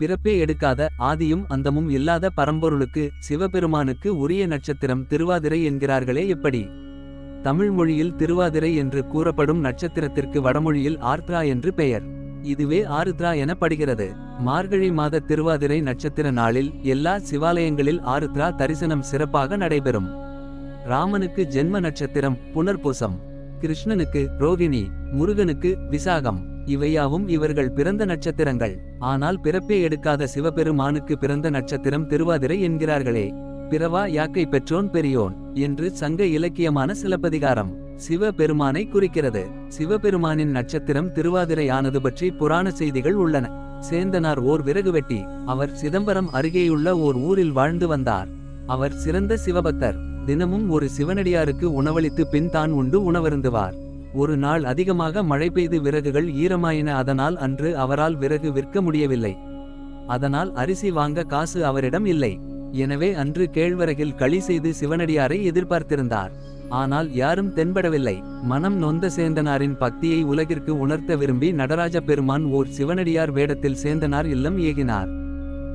பிறப்பே எடுக்காத ஆதியும் அந்தமும் இல்லாத பரம்பொருளுக்கு சிவபெருமானுக்கு உரிய நட்சத்திரம் திருவாதிரை என்கிறார்களே எப்படி? தமிழ் மொழியில் திருவாதிரை என்று கூறப்படும் நட்சத்திரத்திற்கு வடமொழியில் ஆர்த்ரா என்று பெயர். இதுவே ஆருத்ரா எனப்படுகிறது. மார்கழி மாத திருவாதிரை நட்சத்திர நாளில் எல்லா சிவாலயங்களில் ஆருத்ரா தரிசனம் சிறப்பாக நடைபெறும். ராமனுக்கு ஜென்ம நட்சத்திரம் புனர்பூசம். கிருஷ்ணனுக்கு ரோகிணி முருகனுக்கு விசாகம். இவையாவும் இவர்கள் பிறந்த நட்சத்திரங்கள். ஆனால் பிறப்பே எடுக்காத சிவபெருமானுக்கு பிறந்த நட்சத்திரம் திருவாதிரை என்கிறார்களே. பிறவா யாக்கை பெற்றோன் பெரியோன் என்று சங்க இலக்கியமான சிலப்பதிகாரம். சிவபெருமானை குறிக்கிறது. சிவபெருமானின் நட்சத்திரம் திருவாதிரை ஆனது பற்றி புராண செய்திகள் உள்ளன. சேந்தனார் ஓர் விறகு வெட்டி அவர் சிதம்பரம் அருகேயுள்ள ஓர் ஊரில் வாழ்ந்து வந்தார். அவர் சிறந்த சிவபக்தர். தினமும் ஒரு சிவனடியாருக்கு உணவளித்து பின் தான் உண்டு உணவருந்துவார். ஒரு நாள் அதிகமாக மழை பெய்து விறகுகள் ஈரமாயின அதனால் அன்று அவரால் விறகு விற்க முடியவில்லை. அதனால் அரிசி வாங்க காசு அவரிடம் இல்லை. எனவே அன்று கேழ்வரகில் களி செய்து சிவனடியாரை எதிர்பார்த்திருந்தார். ஆனால் யாரும் தென்படவில்லை. மனம் நொந்த சேந்தனாரின் பக்தியை உலகிற்கு உணர்த்த விரும்பி நடராஜ பெருமான் ஓர் சிவனடியார் வேடத்தில் சேந்தனார் இல்லம் ஏகினார்.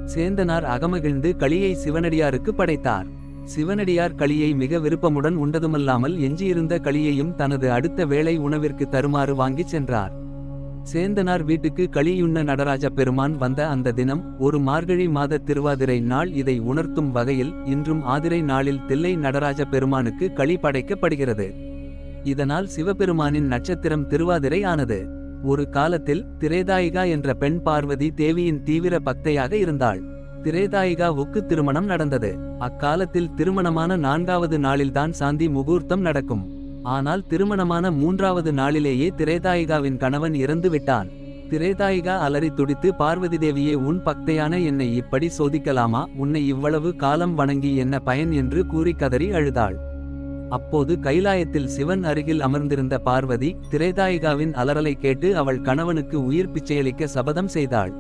சேந்தனார் அகமகிழ்ந்து களியை சிவனடியாருக்கு படைத்தார். சிவனடியார் களியை மிக விருப்பமுடன் உண்டதுமல்லாமல் எஞ்சியிருந்த களியையும் தனது அடுத்த வேளை உணவிற்கு தருமாறு வாங்கிச் சென்றார். சேந்தனார் வீட்டுக்கு களியுண்ண நடராஜ பெருமான் வந்த அந்த தினம் ஒரு மார்கழி மாத திருவாதிரை நாள் இதை உணர்த்தும் வகையில் இன்றும் ஆதிரை நாளில் தில்லை நடராஜ பெருமானுக்கு களி படைக்கப்படுகிறது. இதனால் சிவபெருமானின் நட்சத்திரம் திருவாதிரை ஆனது. ஒரு காலத்தில் திரேதாயிகா என்ற பெண் பார்வதி தேவியின் தீவிர பக்தையாக இருந்தாள். திரேதாயிகாவுக்கு திருமணம் நடந்தது. அக்காலத்தில் திருமணமான நான்காவது நாளில்தான் சாந்தி முகூர்த்தம் நடக்கும். ஆனால் திருமணமான மூன்றாவது நாளிலேயே திரேதாயிகாவின் கணவன் இறந்து விட்டான். திரேதாயிகா அலறி துடித்து பார்வதி தேவியே உன் பக்தையான என்னை இப்படி சோதிக்கலாமா? உன்னை இவ்வளவு காலம் வணங்கி என்ன பயன்? என்று கூறி கதறி அழுதாள். அப்போது கைலாயத்தில் சிவன் அருகில் அமர்ந்திருந்த பார்வதி திரேதாயிகாவின் அலறலை கேட்டு அவள் கணவனுக்கு உயிர் பிச்சையளிக்க சபதம் செய்தாள்.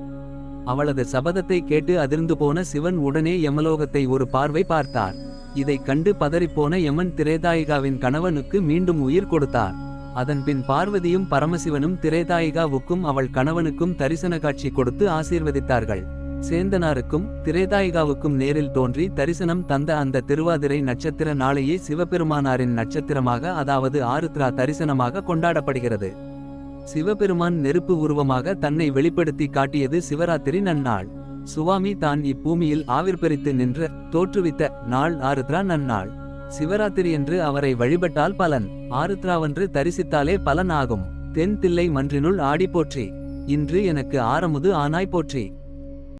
அவளது சபதத்தை கேட்டு அதிர்ந்து போன சிவன் உடனே யமலோகத்தை ஒரு பார்வை பார்த்தார். இதைக் கண்டு பதறிப்போன யமன் திரேதாயிகாவின் கணவனுக்கு மீண்டும் உயிர் கொடுத்தார். அதன்பின் பார்வதியும் பரமசிவனும் திரேதாயிகாவுக்கும் அவள் கணவனுக்கும் தரிசன காட்சி கொடுத்து ஆசீர்வதித்தார்கள். சேந்தனாருக்கும் திரேதாயிகாவுக்கும் நேரில் தோன்றி தரிசனம் தந்த அந்த திருவாதிரை நட்சத்திர நாளையே சிவபெருமானாரின் நட்சத்திரமாக அதாவது ஆருத்ரா தரிசனமாக கொண்டாடப்படுகிறது. சிவபெருமான் நெருப்பு உருவமாக தன்னை வெளிப்படுத்தி காட்டியது சிவராத்திரி நன்னாள். சுவாமி தான் இப்பூமியில் ஆவிர்பரித்து நின்ற தோற்றுவித்த நாள் ஆருத்ரா நன்னாள். சிவராத்திரி என்று அவரை வழிபட்டால் பலன் ஆருத்ராவன்று தரிசித்தாலே பலன் ஆகும் தென் தில்லை மன்றினுள் ஆடி போற்றி. இன்று எனக்கு ஆரமுது ஆனாய் போற்றி.